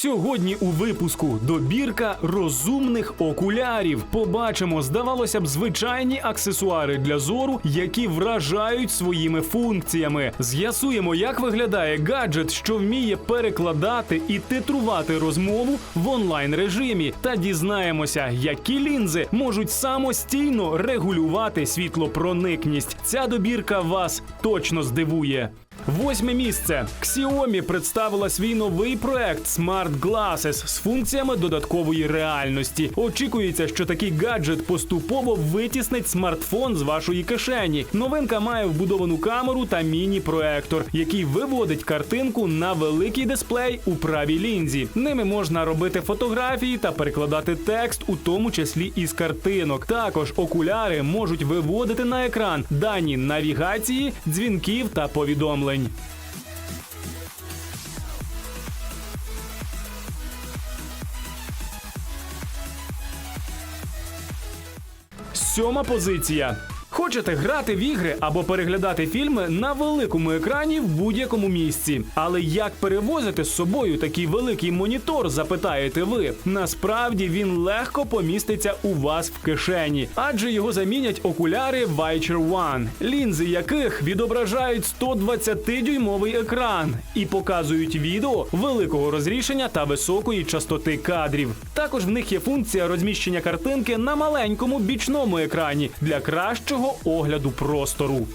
Сьогодні у випуску добірка розумних окулярів. Побачимо, здавалося б, звичайні аксесуари для зору, які вражають своїми функціями. З'ясуємо, як виглядає гаджет, що вміє перекладати і титрувати розмову в онлайн режимі, та дізнаємося, які лінзи можуть самостійно регулювати світлопроникність. Ця добірка вас точно здивує. Восьме місце. Xiaomi представила свій новий проект Smart Glasses з функціями додаткової реальності. Очікується, що такий гаджет поступово витіснить смартфон з вашої кишені. Новинка має вбудовану камеру та міні-проектор, який виводить картинку на великий дисплей у правій лінзі. Ними можна робити фотографії та перекладати текст, у тому числі із картинок. Також окуляри можуть виводити на екран дані навігації, дзвінків та повідомлень. Сьома позиція. Хочете грати в ігри або переглядати фільми на великому екрані в будь-якому місці. Але як перевозити з собою такий великий монітор, запитаєте ви? Насправді він легко поміститься у вас в кишені, адже його замінять окуляри Vicher One, лінзи яких відображають 120-дюймовий екран і показують відео великого розрішення та високої частоти кадрів. Також в них є функція розміщення картинки на маленькому бічному екрані для кращого огляду простору.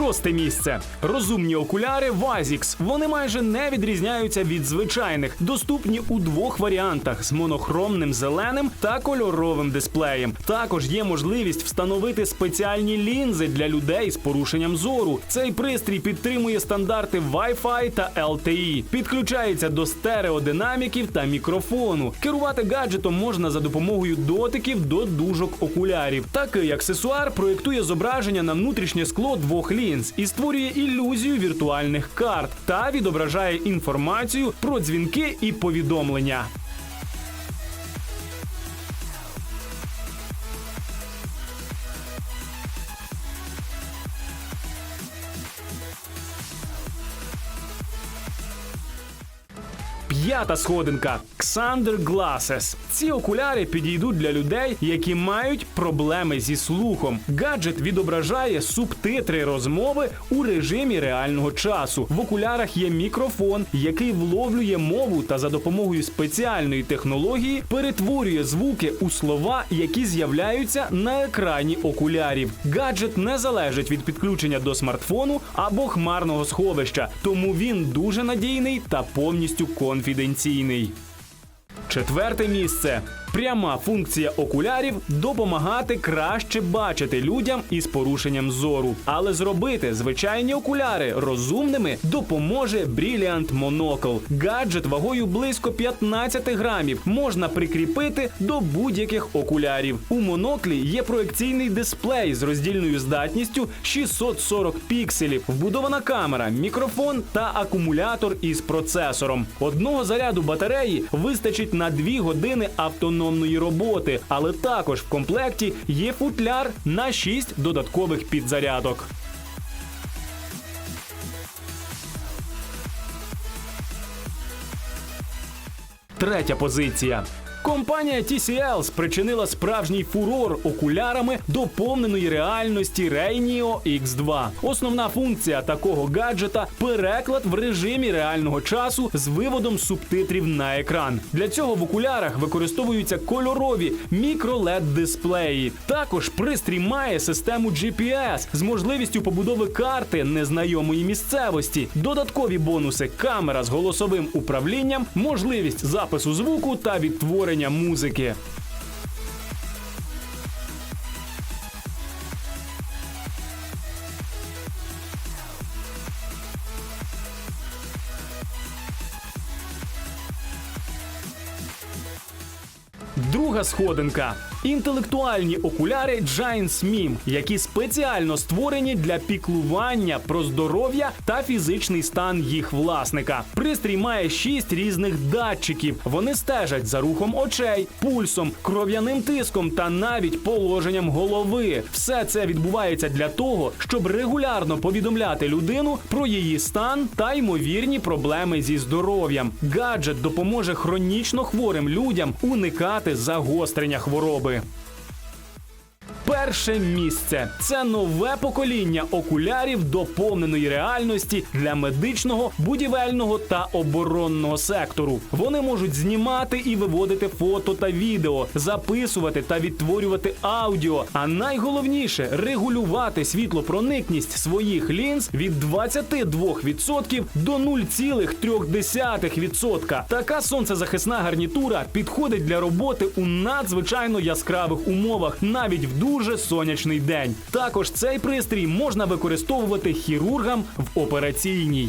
Шосте місце. Розумні окуляри Vazix. Вони майже не відрізняються від звичайних, доступні у двох варіантах з монохромним зеленим та кольоровим дисплеєм. Також є можливість встановити спеціальні лінзи для людей з порушенням зору. Цей пристрій підтримує стандарти Wi-Fi та LTE, підключається до стереодинаміків та мікрофону. Керувати гаджетом можна за допомогою дотиків до дужок окулярів. Такий аксесуар проєктує зображення на внутрішнє скло двох лінз і створює ілюзію віртуальних карт та відображає інформацію про дзвінки і повідомлення. П'ята сходинка Xander Glasses. Ці окуляри підійдуть для людей, які мають проблеми зі слухом. Гаджет відображає субтитри розмови у режимі реального часу. В окулярах є мікрофон, який вловлює мову та за допомогою спеціальної технології перетворює звуки у слова, які з'являються на екрані окулярів. Гаджет не залежить від підключення до смартфону або хмарного сховища, тому він дуже надійний та повністю конфіденційний. Четверте місце. Пряма функція окулярів допомагати краще бачити людям із порушенням зору. Але зробити звичайні окуляри розумними допоможе Brilliant Monocle. Гаджет вагою близько 15 грамів можна прикріпити до будь-яких окулярів. У моноклі є проекційний дисплей з роздільною здатністю 640 пікселів, вбудована камера, мікрофон та акумулятор із процесором. Одного заряду батареї вистачить на 2 години автономної роботи, але також в комплекті є футляр на 6 додаткових підзарядок. Третя позиція. Компанія TCL спричинила справжній фурор окулярами доповненої реальності Reynio X2. Основна функція такого гаджета переклад в режимі реального часу з виводом субтитрів на екран. Для цього в окулярах використовуються кольорові мікро-LED дисплеї. Також пристрій має систему GPS з можливістю побудови карти незнайомої місцевості. Додаткові бонуси камера з голосовим управлінням, можливість запису звуку та відтворення музики. Друга сходинка Інтелектуальні окуляри Giants Mim, які спеціально створені для піклування про здоров'я та фізичний стан їх власника. Пристрій має шість різних датчиків. Вони стежать за рухом очей, пульсом, кров'яним тиском та навіть положенням голови. Все це відбувається для того, щоб регулярно повідомляти людину про її стан та ймовірні проблеми зі здоров'ям. Гаджет допоможе хронічно хворим людям уникати загострення хвороби. Перше місце це нове покоління окулярів доповненої реальності для медичного, будівельного та оборонного сектору. Вони можуть знімати і виводити фото та відео, записувати та відтворювати аудіо. А найголовніше регулювати світлопроникність своїх лінз від 22% до 0,3%. Така сонцезахисна гарнітура підходить для роботи у надзвичайно яскравих умовах, навіть в дуже сонячний день. Також цей пристрій можна використовувати хірургам в операційній.